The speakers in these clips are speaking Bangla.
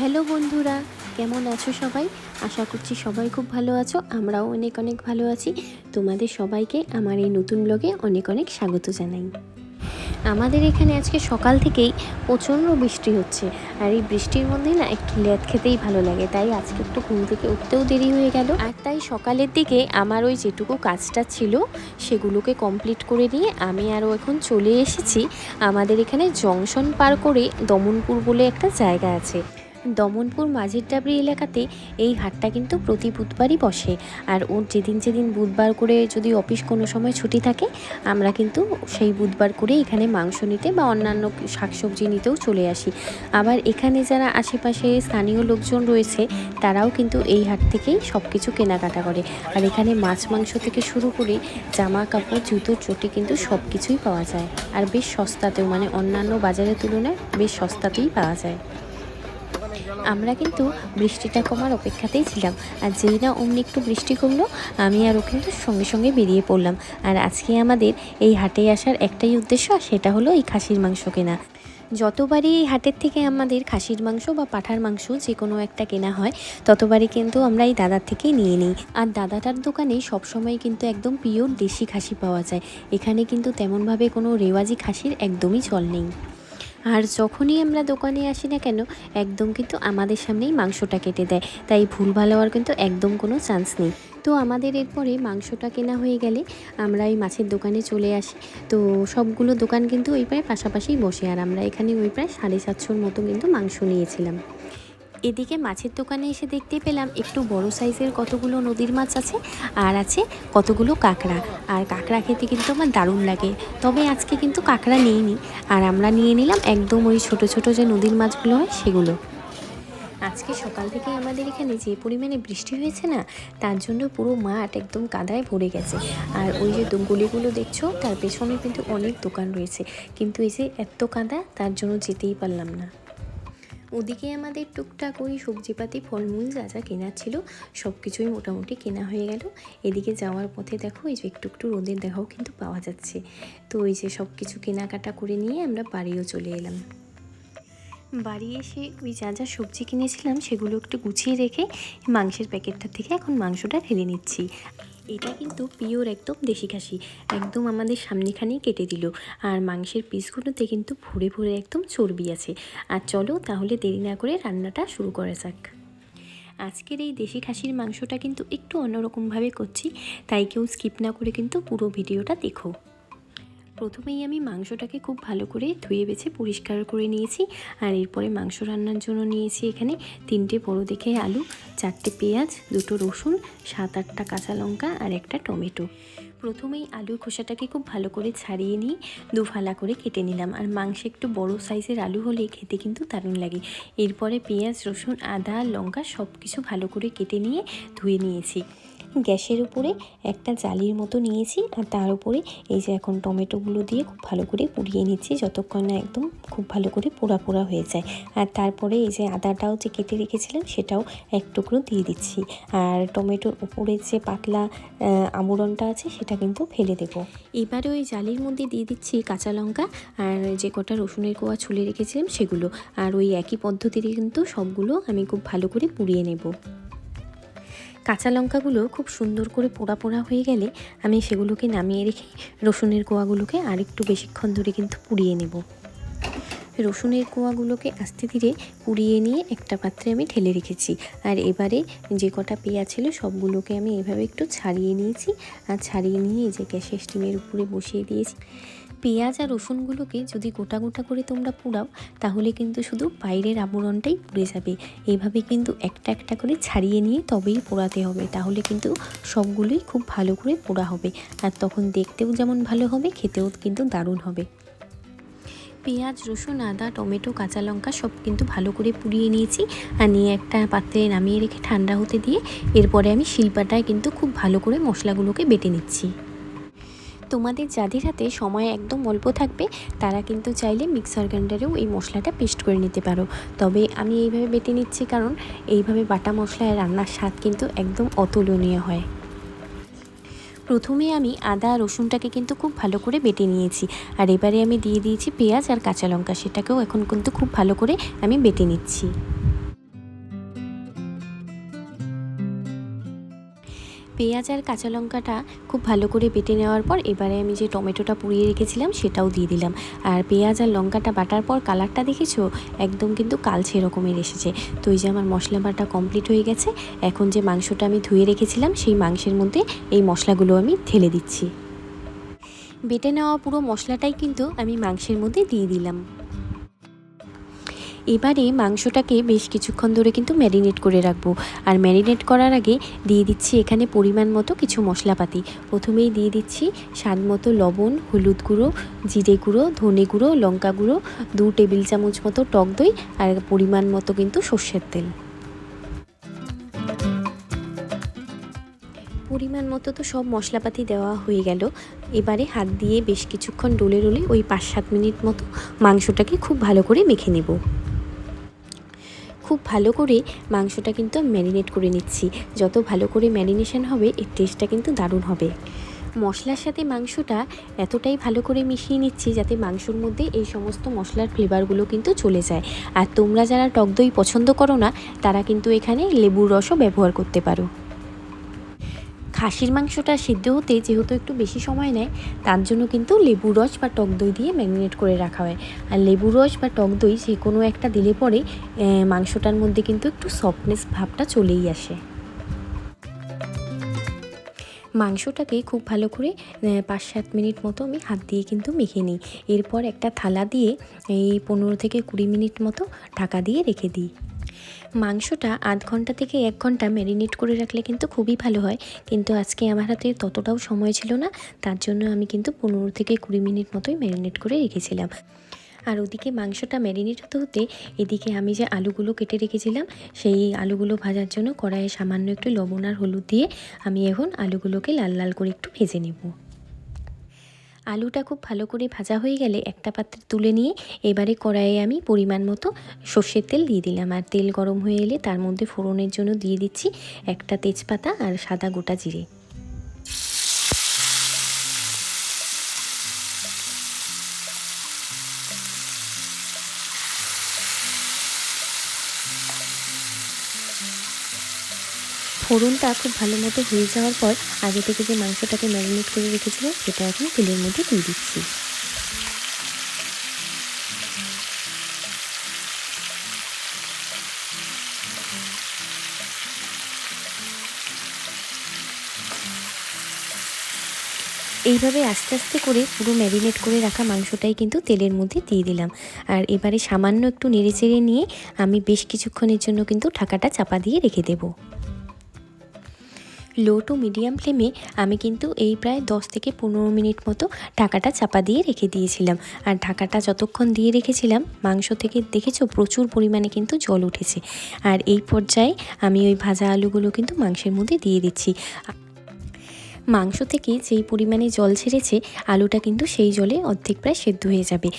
হ্যালো বন্ধুরা, কেমন আছো সবাই? আশা করছি সবাই খুব ভালো আছো, আমরাও অনেক অনেক ভালো আছি। তোমাদের সবাইকে আমার এই নতুন ব্লগে অনেক অনেক স্বাগত জানাই। আমাদের এখানে আজকে সকাল থেকেই প্রচণ্ড বৃষ্টি হচ্ছে, আর এই বৃষ্টির মধ্যে না একটু লেদ খেতেই ভালো লাগে, তাই আজকে একটু ঘুম থেকে উঠতেও দেরি হয়ে গেল। আর তাই সকালের দিকে আমার ওই যেটুকু কাজটা ছিল, সেগুলোকে কমপ্লিট করে নিয়ে আমি আরও এখন চলে এসেছি। আমাদের এখানে জংশন পার করে দমনপুর বলে একটা জায়গা আছে। দমনপুর মাঝের ডাবরি এলাকাতে এই হাটটা কিন্তু প্রতি বুধবারই বসে। আর ওর যেদিন যেদিন বুধবার করে যদি অফিস কোনো সময় ছুটি থাকে, আমরা কিন্তু সেই বুধবার করে এখানে মাংস নিতে বা অন্যান্য শাকসবজি নিতেও চলে আসি। আবার এখানে যারা আশেপাশে স্থানীয় লোকজন রয়েছে, তারাও কিন্তু এই হাট থেকেই সব কিছু কেনাকাটা করে। আর এখানে মাছ মাংস থেকে শুরু করে জামা কাপড়, জুতো, চটি কিন্তু সব কিছুই পাওয়া যায়। আর বেশ সস্তাতেও মানে অন্যান্য বাজারের তুলনায় বেশ সস্তাতেই পাওয়া যায়। আমরা কিন্তু বৃষ্টিটা কমার অপেক্ষাতেই ছিলাম। আর যেই না অমনি একটু বৃষ্টি কমলো, আমি আরও কিন্তু সঙ্গে সঙ্গে বেরিয়ে পড়লাম। আর আজকে আমাদের এই হাটে আসার একটাই উদ্দেশ্য আর সেটা হলো এই খাসির মাংস কেনা। যতবারই এই হাটের থেকে আমাদের খাসির মাংস বা পাঠার মাংস যে কোনো একটা কেনা হয়, ততবারই কিন্তু আমরা এই দাদার থেকেই নিয়ে নিই। আর দাদাটার দোকানে সবসময় কিন্তু একদম পিওর দেশি খাসি পাওয়া যায়। এখানে কিন্তু তেমনভাবে কোনো রেওয়াজি খাসির একদমই চল নেই। আর যখনই আমরা দোকানে আসি না কেন, একদম কিন্তু আমাদের সামনেই মাংসটা কেটে দেয়। তাই ভুল ভালো হওয়ার কিন্তু একদম কোনো চান্স নেই। তো আমাদের এরপরে মাংসটা কেনা হয়ে গেলে আমরা এই মাছের দোকানে চলে আসি। তো সবগুলো দোকান কিন্তু ওই প্রায় পাশাপাশি বসে, আর আমরা এখানে ওই প্রায় সাড়ে সাতশোর মতো কিন্তু মাংস নিয়েছিলাম। এদিকে মাছের দোকানে এসে দেখতে পেলাম একটু বড় সাইজের কতগুলো নদীর মাছ আছে, আর আছে কতগুলো কাঁকড়া। আর কাঁকড়া খেতে কিন্তু আমার দারুণ লাগে। তবে আজকে কিন্তু কাঁকড়া নিইনি, আর আমরা নিয়ে নিলাম একদম ওই ছোট ছোট যে নদীর মাছগুলো হয় সেগুলো। আজকে সকাল থেকে আমাদের এখানে যে পরিমাণে বৃষ্টি হয়েছে না, তার জন্য পুরো মাঠ একদম কাদায় ভরে গেছে। আর ওই যে গলিগুলো দেখছ, তার পেছনে কিন্তু অনেক দোকান রয়েছে। কিন্তু এই যে এত কাদা, তার জন্য যেতেই পারলাম না। ওদিকে আমাদের টুকটাক ওই সবজিপাতি, ফলমূল যা যা কেনার ছিল সব কিছুই মোটামুটি কেনা হয়ে গেল। এদিকে যাওয়ার পথে দেখো, এই যে একটু একটু রোদের দেখাও কিন্তু পাওয়া যাচ্ছে। তো ওই যে সব কিছু কেনাকাটা করে নিয়ে আমরা বাড়িও চলে এলাম। বাড়ি এসে ওই যা যা সবজি কিনেছিলাম, সেগুলো একটু গুছিয়ে রেখে মাংসের প্যাকেটটা থেকে এখন মাংসটা ঢেলে নিচ্ছি। এটা কিন্তু পিওর একদম দেশি খাসি। একদম আমাদের সামনেখানেই কেটে দিল। আর মাংসের পিসগুলোতে কিন্তু ভরে ভরে একদম চর্বি আছে। আর চলো তাহলে দেরি না করে রান্নাটা শুরু করা যাক। আজকের এই দেশি খাসির মাংসটা কিন্তু একটু অন্যরকমভাবে করছি, তাই কেউ স্কিপ না করে কিন্তু পুরো ভিডিওটা দেখো। প্রথমেই আমি মাংসটাকে খুব ভালো করে ধুয়ে বেছে পরিষ্কার করে নিয়েছি। আর এরপরে মাংস রান্নার জন্য নিয়েছি এখানে তিনটে বড় দেখে আলু, চারটে পেঁয়াজ, দুটো রসুন, সাত আটটা কাঁচা লঙ্কা আর একটা টমেটো। প্রথমেই আলুর খোসাটাকে খুব ভালো করে ছাড়িয়ে নিয়ে দু ফালা করে কেটে নিলাম। আর মাংস একটু বড় সাইজের আলু হলে খেতে কিন্তু দারুণ লাগে। এরপরে পেঁয়াজ, রসুন, আদা, লঙ্কা সব কিছু ভালো করে কেটে নিয়ে ধুয়ে নিয়েছি। গ্যাসের উপরে একটা জালির মতো নিয়েছি আর তার উপরে এই যে এখন টমেটোগুলো দিয়ে খুব ভালো করে পুড়িয়ে নিচ্ছি যতক্ষণ না একদম খুব ভালো করে পোড়া পোড়া হয়ে যায়। আর তারপরে এই যে আদাটাও যে কেটে রেখেছিলাম সেটাও এক টুকরো দিয়ে দিচ্ছি। আর টমেটোর উপরে যে পাতলা আহ, আবরণটা আছে সেটা কিন্তু ফেলে দেবো। এবারে ওই জালির মধ্যে দিয়ে দিচ্ছি কাঁচা লঙ্কা আর যে কটা রসুনের কোয়া ছুলে রেখেছিলাম সেগুলো। আর ওই একই পদ্ধতিতে কিন্তু সবগুলো আমি খুব ভালো করে পুড়িয়ে নেব। কাঁচা লঙ্কাগুলো খুব সুন্দর করে পোড়া পোড়া হয়ে গেলে আমি সেগুলোকে নামিয়ে রেখে রসুনের কোয়াগুলোকে আরেকটু বেশিক্ষণ ধরে কিন্তু পুড়িয়ে নেব। রসুনের কোয়াগুলোকে আস্তে ধীরে পুড়িয়ে নিয়ে একটা পাত্রে আমি ঢেলে রেখেছি। আর এবারে যে কটা পেঁয়াজ ছিল সবগুলোকে আমি এভাবে একটু ছাড়িয়ে নিয়েছি। আর ছাড়িয়ে নিয়ে যে গ্যাসের স্টিমের উপরে বসিয়ে দিয়েছি। পেঁয়াজ আর রসুনগুলোকে যদি গোটা গোটা করে তোমরা পোড়াও, তাহলে কিন্তু শুধু বাইরের আবরণটাই পুড়ে যাবে। এইভাবে কিন্তু একটা একটা করে ছাড়িয়ে নিয়ে তবেই পোড়াতে হবে। তাহলে কিন্তু সবগুলোই খুব ভালো করে পোড়া হবে। আর তখন দেখতেও যেমন ভালো হবে, খেতেও কিন্তু দারুণ হবে। পেঁয়াজ, রসুন, আদা, টমেটো, কাঁচা লঙ্কা সব কিন্তু ভালো করে পুড়িয়ে নিয়েছি। আর নিয়ে একটা পাত্রে নামিয়ে রেখে ঠান্ডা হতে দিয়ে এরপরে আমি শিলপাটায় কিন্তু খুব ভালো করে মশলাগুলোকে বেটে নিচ্ছি। তোমাদের যাদের হাতে সময় একদম অল্প থাকবে, তারা কিন্তু চাইলে মিক্সার গ্রাইন্ডারেও এই মশলাটা পেস্ট করে নিতে পারো। তবে আমি এইভাবে বেটে নিচ্ছি কারণ এইভাবে বাটা মশলায় রান্নার স্বাদ কিন্তু একদম অতুলনীয় হয়। প্রথমে আমি আদা, রসুনটাকে কিন্তু খুব ভালো করে বেটে নিয়েছি। আর এবারে আমি দিয়ে দিয়েছি পেঁয়াজ আর কাঁচা লঙ্কা, সেটাকেও এখন কিন্তু খুব ভালো করে আমি বেটে নিচ্ছি। পেঁয়াজ আর কাঁচা লঙ্কাটা খুব ভালো করে বেটে নেওয়ার পর এবারে আমি যে টমেটোটা পুড়িয়ে রেখেছিলাম সেটাও দিয়ে দিলাম। আর পেঁয়াজ আর লঙ্কাটা বাটার পর কালারটা দেখেছ? একদম কিন্তু কালছে এরকমের এসেছে। তো এই যে আমার মশলা বাটা কমপ্লিট হয়ে গেছে, এখন যে মাংসটা আমি ধুয়ে রেখেছিলাম সেই মাংসের মধ্যে এই মশলাগুলো আমি ঢেলে দিচ্ছি। বেটে নেওয়া পুরো মশলাটাই কিন্তু আমি মাংসের মধ্যে দিয়ে দিলাম। এবারে মাংসটাকে বেশ কিছুক্ষণ ধরে কিন্তু ম্যারিনেট করে রাখব। আর ম্যারিনেট করার আগে দিয়ে দিচ্ছি এখানে পরিমাণ মতো কিছু মশলাপাতি। প্রথমেই দিয়ে দিচ্ছি স্বাদ মতো লবণ, হলুদ গুঁড়ো, জিরে গুঁড়ো, ধনে গুঁড়ো, লঙ্কা গুঁড়ো, দু টেবিল চামচ মতো টক দই আর পরিমাণ মতো কিন্তু সর্ষের তেল। পরিমাণ মতো তো সব মশলাপাতি দেওয়া হয়ে গেল। এবারে হাত দিয়ে বেশ কিছুক্ষণ ডোলে ডলে ওই পাঁচ সাত মিনিট মতো মাংসটাকে খুব ভালো করে মেখে নেব। খুব ভালো করে মাংসটা কিন্তু ম্যারিনেট করে নিচ্ছি। যত ভালো করে ম্যারিনেশন হবে, এর টেস্টটা কিন্তু দারুণ হবে। মশলার সাথে মাংসটা এতটাই ভালো করে মিশিয়ে নিচ্ছি যাতে মাংসর মধ্যে এই সমস্ত মশলার ফ্লেভারগুলো কিন্তু চলে যায়। আর তোমরা যারা টক দই পছন্দ করো না, তারা কিন্তু এখানে লেবুর রসও ব্যবহার করতে পারো। খাসির মাংসটা সিদ্ধ হতে যেহেতু একটু বেশি সময় নেয়, তার জন্য কিন্তু লেবু রস বা টক দই দিয়ে ম্যারিনেট করে রাখা হয়। আর লেবু রস বা টক দই যে কোনো একটা দিলে পরে মাংসটার মধ্যে কিন্তু একটু সফটনেস ভাবটা চলেই আসে। মাংসটাকে খুব ভালো করে পাঁচ সাত মিনিট মতো আমি হাত দিয়ে কিন্তু মেখে নিই। এরপর একটা থালা দিয়ে, এই পনেরো থেকে কুড়ি মিনিট মতো ঢাকা দিয়ে রেখে দিই। মাংসটা আধ ঘণ্টা থেকে এক ঘণ্টা ম্যারিনেট করে রাখলে কিন্তু খুবই ভালো হয়। কিন্তু আজকে আমার হাতে ততটাও সময় ছিল না, তার জন্য আমি কিন্তু পনেরো থেকে কুড়ি মিনিট মতোই ম্যারিনেট করে রেখেছিলাম। আর ওদিকে মাংসটা ম্যারিনেট হতে হতে এদিকে আমি যে আলুগুলো কেটে রেখেছিলাম, সেই আলুগুলো ভাজার জন্য কড়াইয়ে সামান্য একটু লবণ আর হলুদ দিয়ে আমি এখন আলুগুলোকে লাল লাল করে একটু ভেজে নেব। আলুটা খুব ভালো করে ভাজা হয়ে গেলে একটা পাত্রে তুলে নিয়ে এবারে কড়াইয়ে আমি পরিমাণ মতো সর্ষের তেল দিয়ে দিলাম। আর তেল গরম হয়ে এলে তার মধ্যে ফোড়নের জন্য দিয়ে দিচ্ছি একটা তেজপাতা আর সাদা গোটা জিরে। ফোড়নটা খুব ভালো মতো হয়ে যাওয়ার পর আগে থেকে যে মাংসটাকে ম্যারিনেট করে রেখেছিলাম, সেটা এখন তেলের মধ্যে দিয়ে দিচ্ছি। এইভাবে আস্তে আস্তে করে পুরো ম্যারিনেট করে রাখা মাংসটাই কিন্তু তেলের মধ্যে দিয়ে দিলাম। আর এবারে সামান্য একটু নেড়ে চেড়ে নিয়ে আমি বেশ কিছুক্ষণের জন্য কিন্তু ঢাকাটা চাপা দিয়ে রেখে দেবো। লো টু মিডিয়াম ফ্লেমে আমি কিন্তু এই প্রায় দশ থেকে পনেরো মিনিট মতো ঢাকাটা চাপা দিয়ে রেখে দিয়েছিলাম। আর ঢাকাটা যতক্ষণ দিয়ে রেখেছিলাম, মাংস থেকে দেখেছ প্রচুর পরিমাণে কিন্তু জল উঠেছে। আর এই পর্যায়ে আমি ওই ভাজা আলুগুলো কিন্তু মাংসের মধ্যে দিয়ে দিচ্ছি। মাংস থেকে যেই পরিমাণে জল ছেড়েছে, আলুটা কিন্তু সেই জলে অর্ধেক প্রায় সেদ্ধ হয়ে যাবে।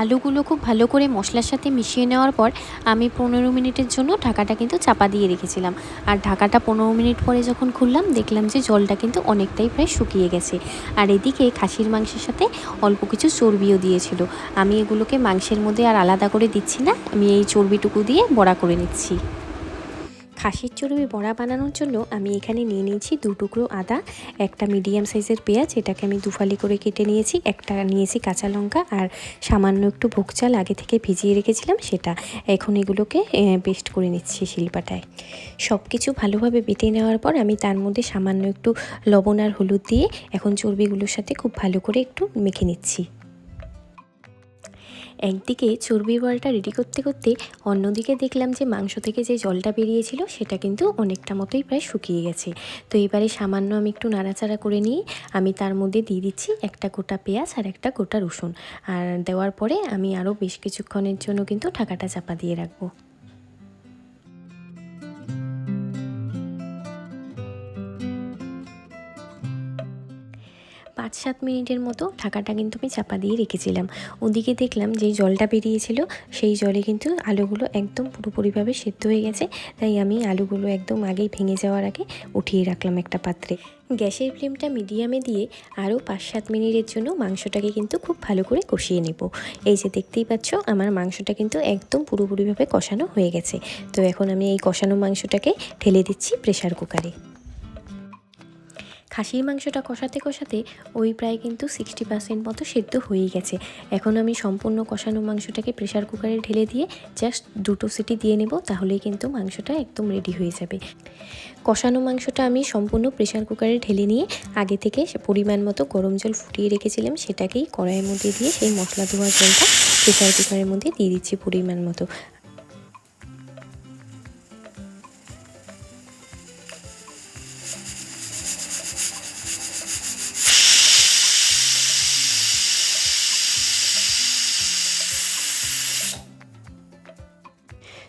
আলুগুলো খুব ভালো করে মশলার সাথে মিশিয়ে নেওয়ার পর আমি পনেরো মিনিটের জন্য ঢাকাটা কিন্তু চাপা দিয়ে রেখেছিলাম। আর ঢাকাটা পনেরো মিনিট পরে যখন খুললাম, দেখলাম যে জলটা কিন্তু অনেকটাই প্রায় শুকিয়ে গেছে। আর এদিকে খাসির মাংসের সাথে অল্প কিছু চর্বিও দিয়েছিল। আমি এগুলোকে মাংসের মধ্যে আর আলাদা করে দিচ্ছি না। আমি এই চর্বিটুকু দিয়ে বড়া করে নিচ্ছি। খাসির চর্বি বড়া বানানোর জন্য আমি এখানে নিয়ে নিয়েছি দু টুকরো আদা, একটা মিডিয়াম সাইজের পেঁয়াজ, এটাকে আমি দুফালি করে কেটে নিয়েছি, একটা নিয়েছি কাঁচা লঙ্কা আর সামান্য একটু ভোগ চাল আগে থেকে ভিজিয়ে রেখেছিলাম, সেটা এখন এগুলোকে পেস্ট করে নিচ্ছি শিলপাটায়। সব কিছু ভালোভাবে বেটে নেওয়ার পর আমি তার মধ্যে সামান্য একটু লবণ আর হলুদ দিয়ে এখন চর্বিগুলোর সাথে খুব ভালো করে একটু মেখে নিচ্ছি। একদিকে চর্বি বলটা রেডি করতে করতে অন্যদিকে দেখলাম যে মাংস থেকে যে জলটা বেরিয়েছিল সেটা কিন্তু অনেকটা মতোই প্রায় শুকিয়ে গেছে। তো এবারে সামান্য আমি একটু নাড়াচাড়া করে নিয়ে আমি তার মধ্যে দিয়ে দিচ্ছি একটা কোটা পেঁয়াজ আর একটা কোটা রসুন। আর দেওয়ার পরে আমি আরও বেশ কিছুক্ষণের জন্য কিন্তু ঢাকাটা চাপা দিয়ে রাখব। পাঁচ সাত মিনিটের মতো ঢাকাটা কিন্তু আমি চাপা দিয়ে রেখেছিলাম। ওদিকে দেখলাম যেই জলটা বেরিয়েছিল, সেই জলে কিন্তু আলুগুলো একদম পুরোপুরিভাবে সেদ্ধ হয়ে গেছে। তাই আমি আলুগুলো একদম আগেই ভেঙে যাওয়ার আগে উঠিয়ে রাখলাম একটা পাত্রে। গ্যাসের ফ্লেমটা মিডিয়ামে দিয়ে আরও পাঁচ সাত মিনিটের জন্য মাংসটাকে কিন্তু খুব ভালো করে কষিয়ে নেব। এই যে দেখতেই পাচ্ছ, আমার মাংসটা কিন্তু একদম পুরোপুরিভাবে কষানো হয়ে গেছে। তো এখন আমি এই কষানো মাংসটাকে ঢেলে দিচ্ছি প্রেশার কুকারে। খাসির মাংসটা কষাতে কষাতে ওই প্রায় কিন্তু সিক্সটি পার্সেন্ট মতো সেদ্ধ হয়েই গেছে। এখন আমি সম্পূর্ণ কষানো মাংসটাকে প্রেশার কুকারে ঢেলে দিয়ে জাস্ট দুটো সিটি দিয়ে নেব, তাহলেই কিন্তু মাংসটা একদম রেডি হয়ে যাবে। কষানো মাংসটা আমি সম্পূর্ণ প্রেশার কুকারে ঢেলে নিয়ে আগে থেকে পরিমাণ মতো গরম জল ফুটিয়ে রেখেছিলাম, সেটাকেই কড়াইয়ের মধ্যে দিয়ে সেই মশলা ধোয়া জলটা প্রেশার কুকারের মধ্যে দিয়ে দিচ্ছি পরিমাণ মতো।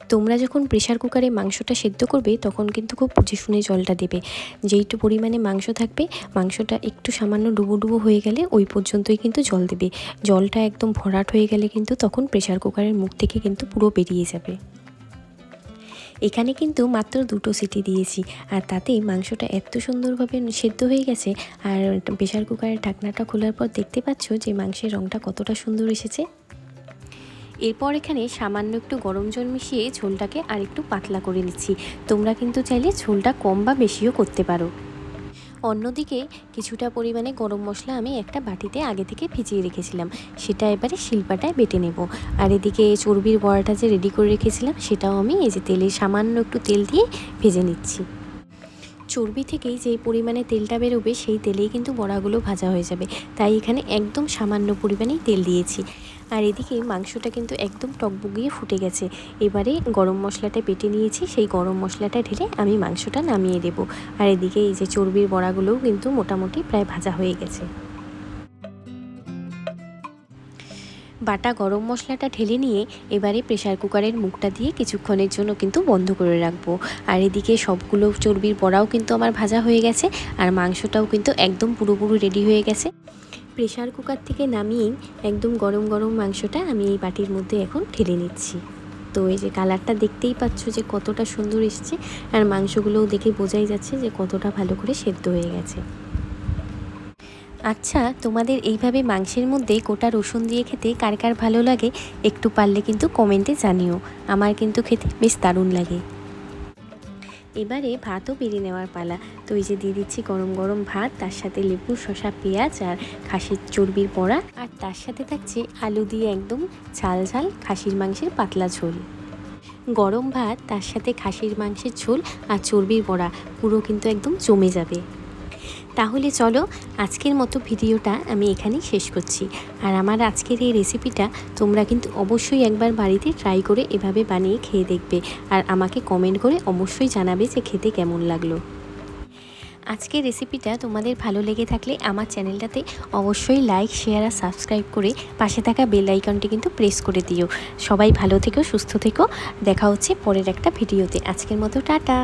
তোমরা যখন প্রেশার কুকারে মাংসটা সেদ্ধ করবে, তখন কিন্তু খুব বুঝে শুনে জলটা দেবে। যেইটু পরিমাণে মাংস থাকবে, মাংসটা একটু সামান্য ডুবো ডুবো হয়ে গেলে ওই পর্যন্তই কিন্তু জল দেবে। জলটা একদম ভরাট হয়ে গেলে কিন্তু তখন প্রেশার কুকারের মুখ থেকে কিন্তু পুরো বেরিয়ে যাবে। এখানে কিন্তু মাত্র দুটো সিটি দিয়েছি, আর তাতে মাংসটা এত সুন্দরভাবে সেদ্ধ হয়ে গেছে, আর প্রেশার কুকারের ঢাকনাটা খোলার পর দেখতে পাচ্ছ যে মাংসের রঙটা কতটা সুন্দর এসেছে। এরপর এখানে সামান্য একটু গরম জল মিশিয়ে ঝোলটাকে আর একটু পাতলা করে নিচ্ছি। তোমরা কিন্তু চাইলে ঝোলটা কম বা বেশিও করতে পারো। অন্যদিকে কিছুটা পরিমাণে গরম মশলা আমি একটা বাটিতে আগে থেকে ভিজিয়ে রেখেছিলাম। সেটা এবারে শিল্পাটায় বেটে নেব। আর এদিকে চর্বির বড়াটা যে রেডি করে রেখেছিলাম, সেটাও আমি এই যে তেলে সামান্য একটু তেল দিয়ে ভেজে নিচ্ছি। চর্বি থেকেই যেই পরিমাণে তেলটা বেরোবে, সেই তেলেই কিন্তু বড়াগুলো ভাজা হয়ে যাবে। তাই এখানে একদম সামান্য পরিমাণেই তেল দিয়েছি। আর এদিকে মাংসটা কিন্তু একদম টকবগিয়ে ফুটে গেছে। এবারে গরম মশলাটা পেটে নিয়েছি, সেই গরম মশলাটা ঢেলে আমি মাংসটা নামিয়ে দেব। আর এদিকে এই যে চর্বির বড়াগুলোও কিন্তু মোটামুটি প্রায় ভাজা হয়ে গেছে। বাটা গরম মশলাটা ঢেলে নিয়ে এবারে প্রেশার কুকারের মুখটা দিয়ে কিছুক্ষণের জন্য কিন্তু বন্ধ করে রাখব। আর এদিকে সবগুলো চর্বির বড়াও কিন্তু আমার ভাজা হয়ে গেছে, আর মাংসটাও কিন্তু একদম পুরোপুরি রেডি হয়ে গেছে। প্রেশার কুকার থেকে নামিয়েই একদম গরম গরম মাংসটা আমি এই বাটির মধ্যে এখন ঢেলে নিচ্ছি। তো এই যে কালারটা দেখতেই পাচ্ছ যে কতটা সুন্দর এসছে আর মাংসগুলোও দেখে বোঝাই যাচ্ছে যে কতটা ভালো করে সেদ্ধ হয়ে গেছে। আচ্ছা তোমাদের এইভাবে মাংসের মধ্যে গোটা রসুন দিয়ে খেতে কার কার ভালো লাগে একটু পারলে কিন্তু কমেন্টে জানিও। আমার কিন্তু খেতে বেশ দারুণ লাগে। এবারে ভাতও পেরে নেওয়ার পালা। তো এই যে দিয়ে দিচ্ছি গরম গরম ভাত, তার সাথে লেবু শশা পেঁয়াজ আর খাসির চর্বির পড়া আর তার সাথে থাকছে আলু দিয়ে একদম ঝাল ঝাল খাসির মাংসের পাতলা ঝোল। গরম ভাত, তার সাথে খাসির মাংসের ঝোল আর চর্বির বড়া, পুরো কিন্তু একদম জমে যাবে। তাহলে চলো আজকের মতো ভিডিওটা আমি এখানেই শেষ করছি। আর আমার আজকের এই রেসিপিটা তোমরা কিন্তু অবশ্যই একবার বাড়িতে ট্রাই করে এভাবে বানিয়ে খেয়ে দেখবে। আর আমাকে কমেন্ট করে অবশ্যই জানাবে যে খেতে কেমন লাগল। আজকের রেসিপিটা তোমাদের ভালো লেগে থাকলে আমার চ্যানেলটাতে অবশ্যই লাইক শেয়ার আর সাবস্ক্রাইব করে পাশে থাকা বেল আইকনটি কিন্তু প্রেস করে দিও। সবাই ভালো থেকো, সুস্থ থেকো। দেখা হচ্ছে পরের একটা ভিডিওতে। আজকের মতো টাটা।